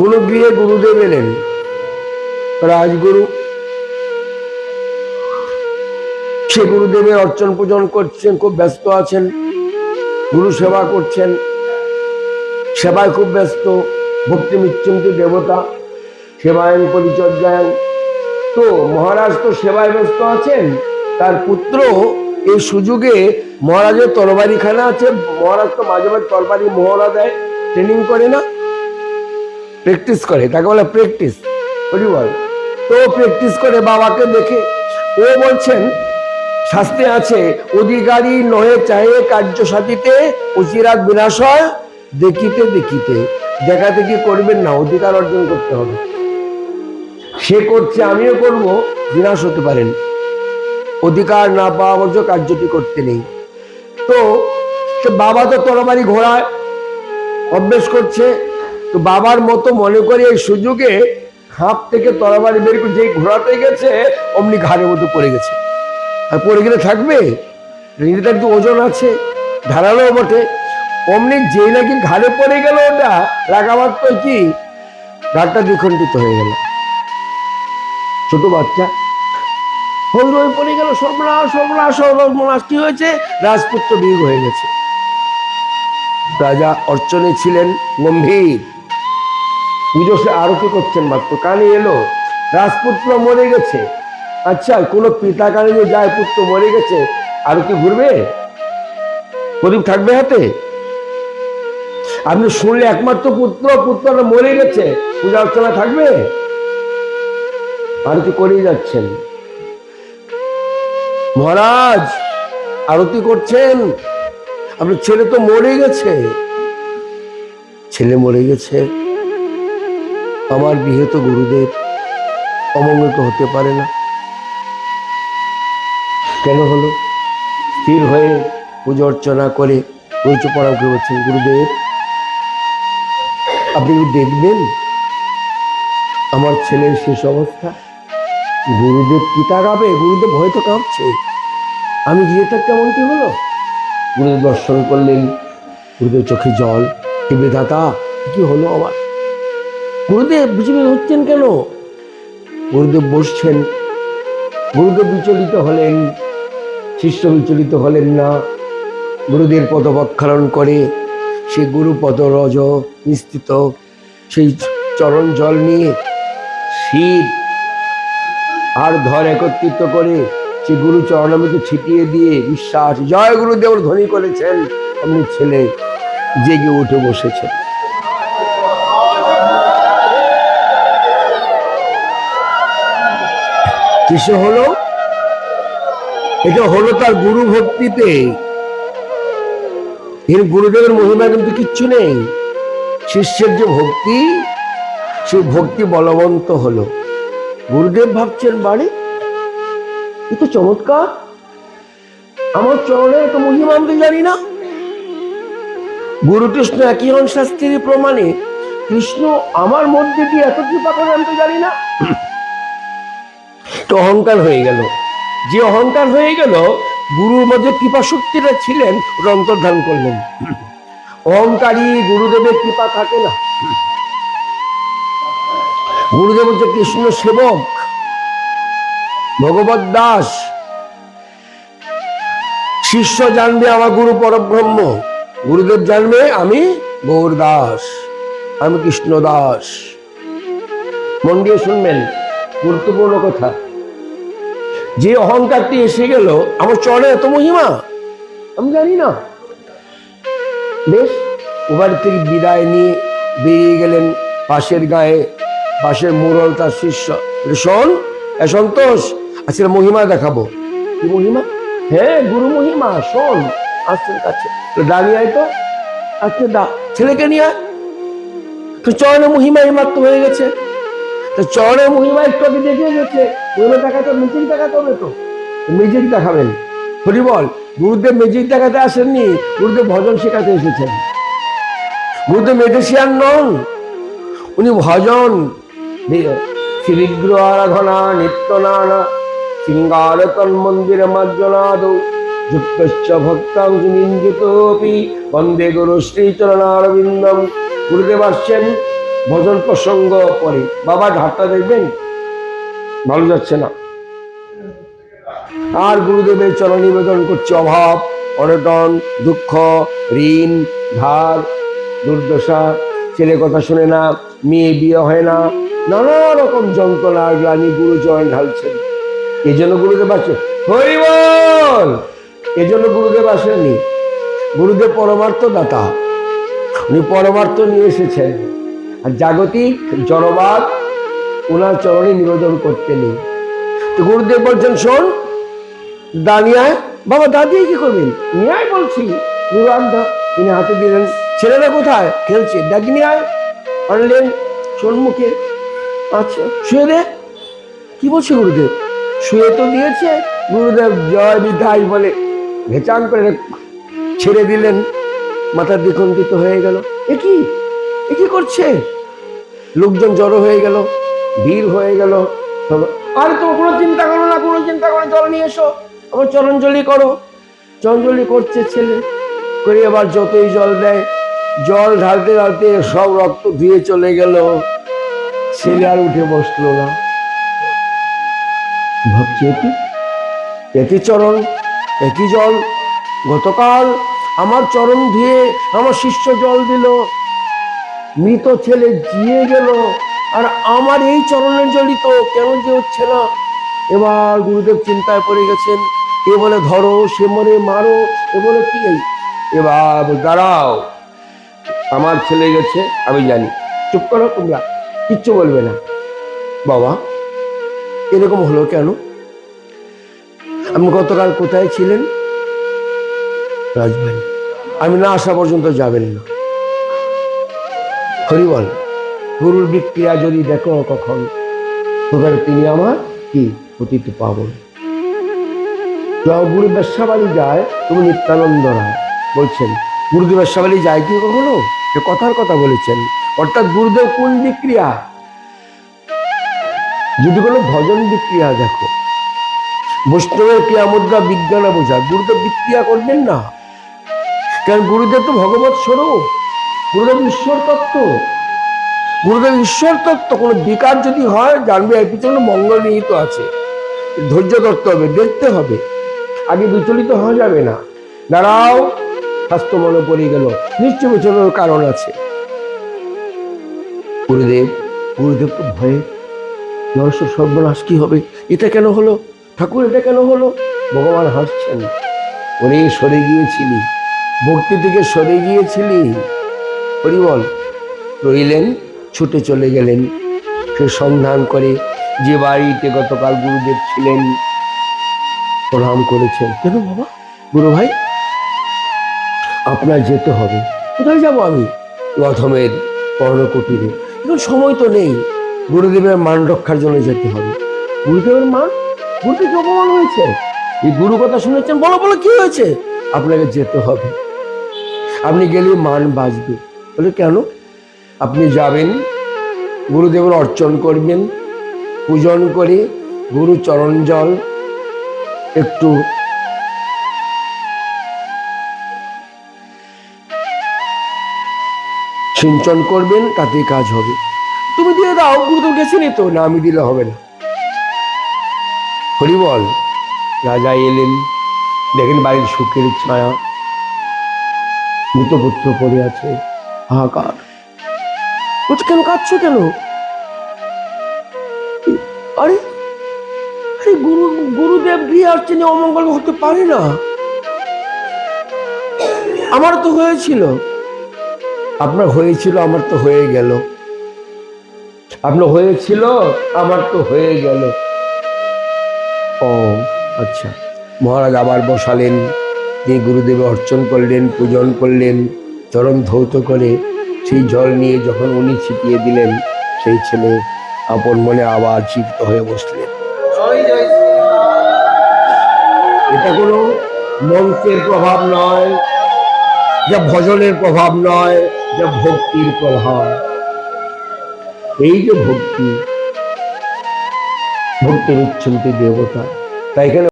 কোন গৃহে গুরুদেব এলেন। রাজগুরু, সে গুরুদেবের অর্চন পূজন করছেন, খুব ব্যস্ত আছেন, গুরু সেবা করছেন, সেবায় খুব ব্যস্ত, ভক্তি মিচ্ছন্তি দেবতা, সেবায়ন পরিচর্যায়ন তো মহারাজ তো সেবায় ব্যস্ত আছেন, তার পুত্র এই সুযোগে মহারাজের তরবারিখানা আছে, মহারাজ তো মাঝে মাঝে তরবারি মহড়া দেয় ট্রেনিং করে না? প্র্যাকটিস করে, তাকে বলে প্র্যাকটিস। বলি বল। তো প্র্যাকটিস করে বাবাকে দেখে, ও বলছেন শাস্ত্রে আছে, অধিকারী নহে চাহে কার্য সাথীতে অচিরাত বিনাশ হয় দেখিতে দেখিতে। দেখাতে কি করবেন না, অধিকার অর্জন করতে হবে। সে করছে, আমিও করব, বিনাশ হতে পারেন। অধিকার না পাওয়া পর্যন্ত কার্যটি করতে নেই। তো বাবা তো তরবারি ঘোড়ায় অভ্যেস করছে তো বাবার মতো মনে করে এই সুযোগে হাত থেকে তরবারি বের করে যেই ঘোড়াতে গেছে, অমনি ঘাড়ের মতো পড়ে গেছে। আর পড়ে গেলে থাকবে? রিংটার তো ওজন আছে, ধারালো বটে। অমনি যেই নাকি ঘাড়ে পড়ে গেল ওটা তো কি? ঘাটটা দ্বিখণ্ডিত হয়ে গেল। ছোট বাচ্চা। হই হই পড়ে গেল সর্বনাশ সর্বনাশ কি হয়েছে? রাজপুত্র বীর হয়ে গেছে। রাজা অর্চনে ছিলেন গম্ভীর। পুজো সে আরতি করছেন মাত্র। কানে এলো, রাজপুত্র মরে গেছে। আচ্ছা কোন পিতা কানে যে যায় পুত্র মরে গেছে আরতি ঘুরবে? প্রদীপ থাকবে হাতে? আপনি শুনলে একমাত্র পুত্র পুত্রটা মরে গেছে, পূজা অর্চনা থাকবে? আরতি করেই যাচ্ছেন? মহারাজ, আরতি করছেন। আপনার ছেলে তো মরে গেছে। ছেলে মরে গেছে। আমার বিয়ে তো গুরুদেব অমঙ্গল তো হতে পারে না। কেন হলো? স্থির হয়ে পুজো অর্চনা করে পরিচয় প্রণাম করে বলছেন গুরুদেব। আপনি কি দেখবেন? আমার ছেলের শেষ অবস্থা। গুরুদেব কি তাকাবে? গুরুদেব হয়তো কাঁপছে। আমি তার কেমন কি হলো? গুরুদেব দর্শন করলেন। গুরুদেব চোখে জল। হে বেদাতা, কি হলো আমার? গুরুদেব বিচলিত হচ্ছেন কেন? গুরুদেব বসছেন। গুরুদেব বিচলিত হলেন, শিষ্য বিচলিত হলেন না। গুরুদেব পদবক্ষালন করে, সে গুরু পদরজ নিশ্চিত সেই চরণ জল নিয়ে শীত আর ধর একত্রিত করে সে গুরু চরণামৃত ছিটিয়ে দিয়ে বিশ্বাস, জয় গুরুদেব ধ্বনি করেছেন। অমনি ছেলে জেগে উঠে বসেছে কিসে হলো? এটা হলো তার গুরু ভক্তিতে। এর গুরুদেবের মহিমা কিন্তু কিচ্ছু নেই। শিষ্যের যে ভক্তি, সেই ভক্তি বলবন্ত হলো। গুরুদেব ভাবছেন, বাড়ি, এ তো চমৎকার। আমার চরণের তো মহিমা আমি জানি না। গুরু কৃষ্ণ একই হন শাস্ত্রীর প্রমাণে, কৃষ্ণ, আমার মধ্যে দিয়ে এত কৃপা করে আমি জানি না? তো অহংকার হয়ে গেল। যে অহংকার হয়ে গেল, গুরুর মধ্যে কৃপা শক্তিটা ছিলেন অন্তর্ধান করলেন। অহংকারী গুরুদেবের কৃপা থাকে না। গুরুদেব হচ্ছে কৃষ্ণ সেবক, ভগবত দাস। শিষ্য জানবে আমার গুরু পরব্রহ্ম। গুরুদেব জানবে আমি গৌর দাস, আমি কৃষ্ণ দাস। মন দিয়ে শুনবেন, গুরুত্বপূর্ণ কথা। যে অহংকারটি এসে গেল, আমার চরণে এত মহিমা? আমি জানি না। বেশ ওবার থেকে বিদায় নিয়ে বেরিয়ে গেলেন পাশের গায়ে, পাশের মোড়ল তার শিষ্য। শোন সন্তোষ আজকে মহিমা দেখাবো। কি মহিমা? হ্যাঁ গুরু মহিমা, শোন আসছেন কাছে। দাঁড়িয়ে আয় তো। আজকে দা, ছেলেকে নিয়ে আয়। তো চরণে মহিমা এইমাত্র হয়ে গেছে। তো চরণে মহিমা একটু আগে দেখে গেছে। মহিমা দেখাতে মিজিক দেখাতে তো। মিজিক দেখাবেন। হরি বল, গুরুদেব মিজিক দেখাতে আসেননি, গুরুদেব ভজন শেখাতে এসেছেন। গুরুদেব মেডিসিয়ান নন, উনি ভজন। শ্রীগ্রহ আরাধনা নিত্য নানা সিঙ্গার তন্মন্দির মার্জনাদ যুক্তশ্চ ভক্তাংশ নিন্দিতপি বন্দে গুরু শ্রীচরণারবিন্দম। গুরুদেব আসছেন, ভজন প্রসঙ্গ পরে। বাবা ঢাটটা দেখবেন? ভালো যাচ্ছে না। আর গুরুদেবের চরণ নিবেদন করছে অভাব, অনটন, দুঃখ, ঋণ ধার দুর্দশা ছেলে কথা শুনে না, মেয়ে বিয়ে হয় না, নানা রকম যন্ত্রণা, গ্লানি, গুরু চরণ ঢালছেন। এই জন্য গুরুদেব আছে হরি বল এই জন্য গুরুদেব আসেননি। গুরুদেব পরমার্থ দাতা। উনি পরমার্থ নিয়ে এসেছেন। আর জাগতিক জড়বাদ ওনার চরণে নিবেদন করতে নেই। তো গুরুদেব বলছেন, শোন দাঁড়িয়ে বাবা দাঁড়িয়ে কি করবেন? নিয়ে আয় বলছি। আড্ডা তিনি হাতে দিলেন। ছেলেরা কোথায়? খেলছে। ডাকি নিয়ে আয়। আনলেন সম্মুখে আচ্ছা শুয়ে দে। কি বলছে গুরুদেব? শুয়ে তো দিয়েছে। গুরুদেব জয় বিধাই বলে ভেচাং করে ছেড়ে দিলেন। মাথা দ্বিখণ্ডিত হয়ে গেল। এ কি? এ কি করছে? লোকজন জড়ো হয়ে গেল। ভিড় হয়ে গেল। আর তো কোনো চিন্তা করো না, কোনো চিন্তা করো জল নিয়ে এসো। আবার চরঞ্জলি করো। চরঞ্জলি করছে ছেলে। করে আবার যতই জল দেয়। জল ঢালতে ঢালতে সব রক্ত ধুয়ে চলে গেল। ছেলে আর উঠে বসল না। ভাবছি একই চরণ, একই জল। গতকাল আমার চরণ ধুয়ে আমার শিষ্য জল দিল। মৃত ছেলে জিয়ে গেল। আর আমার এই চরণের জড়িত কেন যে হচ্ছে না? এবার গুরুদেব চিন্তায় পড়ে গেছেন। এ বলে, ধরো, সে মনে মারো, এ বলে কি এবার দাঁড়াও, আমার ছেলে গেছে, আমি জানি। চুপ করো তোমরা, কিচ্ছু বলবে না। বাবা, এরকম হলো কেন? আপনি গতকাল কোথায় ছিলেন? রাজবাড়ি। আমি না আসা পর্যন্ত যাবেন না। হরিবল গুরুর বিক্রিয়া যদি দেখো কখন তবে তিনি আমার কি অতীত পাবন গুরু ব্যবসাবাড়ি যায় তুমি নিত্যানন্দ রায় বলছেন, গুরুদেব ব্যবসাবাড়ি যায় কি কখনো? এ কথার কথা বলেছেন। অর্থাৎ গুরুদেব কোন বিক্রিয়া? যদি কোনো ভজন বিক্রিয়া দেখো, বৈষ্ণবের ক্রিয়া মুদ্রা বিজ্ঞানে বোঝা, গুরুদেব বিক্রিয়া করবেন না। কারণ গুরুদেব তো ভগবত স্বরূপ, গুরুদেব ঈশ্বর তত্ত্ব গুরুদেব ঈশ্বর তত্ত্ব কোনো বিকার যদি হয়, জানবে এর পিছনে মঙ্গল নিহিত আছে। ধৈর্য ধরতে হবে, দেখতে হবে। আগে বিচলিত হওয়া যাবে না। দাঁড়াও, স্বাস্থ্য মনে পড়ে গেল। নিশ্চয় বিচলনের কারণ আছে। গুরুদেব গুরুদেব তো ভয়ে নরস্ব সর্বনাশ কি হবে? এটা কেন হলো? ঠাকুর, এটা কেন হলো? ভগবান হাসছেন। ওরে সরে গিয়েছিলি। ভক্তি থেকে সরে গিয়েছিলি। হরিবল, রইলেন ছুটে চলে গেলেন। সে সন্ধান করে যে বাড়িতে গতকাল গুরুদেব ছিলেন। প্রণাম করেছেন। কেন বাবা? গুরু ভাই, আপনার যেতে হবে। কোথায় যাব আমি? রথমের কর্ণকুটিরে এখন সময় তো নেই। গুরুদেবের মান রক্ষার জন্য যেতে হবে। গুরুদেবের মান? গুরুদেব অপমান হয়েছে। এই গুরু কথা শুনেছেন? বলো বলো, কি হয়েছে? আপনাকে যেতে হবে। আপনি গেলে মান বাঁচবে। বলে কেন? আপনি যাবেন, গুরুদেবের অর্চন করবেন, পূজন করে গুরু চরণ জল একটু সিঞ্চন করবেন, তাতে কাজ হবে। তুমি দিয়ে দাও, গুরুদেব গেছেনি তো, না আমি দিলে হবে না। হরি বল, রাজা এলেন, দেখেন বাড়ির সুখের ছায়া, মৃতপুত্র পড়ে আছে, হাহাকার। বলছে কেন কাঁদছো কেন? আরে আরে গুরু, গুরুদেব গিয়ে আসছেন অমঙ্গল হতে পারে না। আমার তো হয়েছিল। আপনার হয়েছিল, আমার তো হয়ে গেল। আপনার হয়েছিল, আমার তো হয়ে গেল। ও আচ্ছা। মহারাজ আবার বসালেন তিনি গুরুদেবে অর্চন করলেন, পূজন করলেন, চরণ ধৌত করে। সেই জল নিয়ে যখন উনি ছিটিয়ে দিলেন, সেই ছেলে আপন মনে আবার চিত্ত হয়ে বসলেন। এটা কোনো মন্ত্রের প্রভাব নয়, যা ভজনের প্রভাব নয়, যা ভক্তির প্রভাব। এই যে ভক্তি ভক্তি উচ্ছন্তি দেবতা, তাই এখানে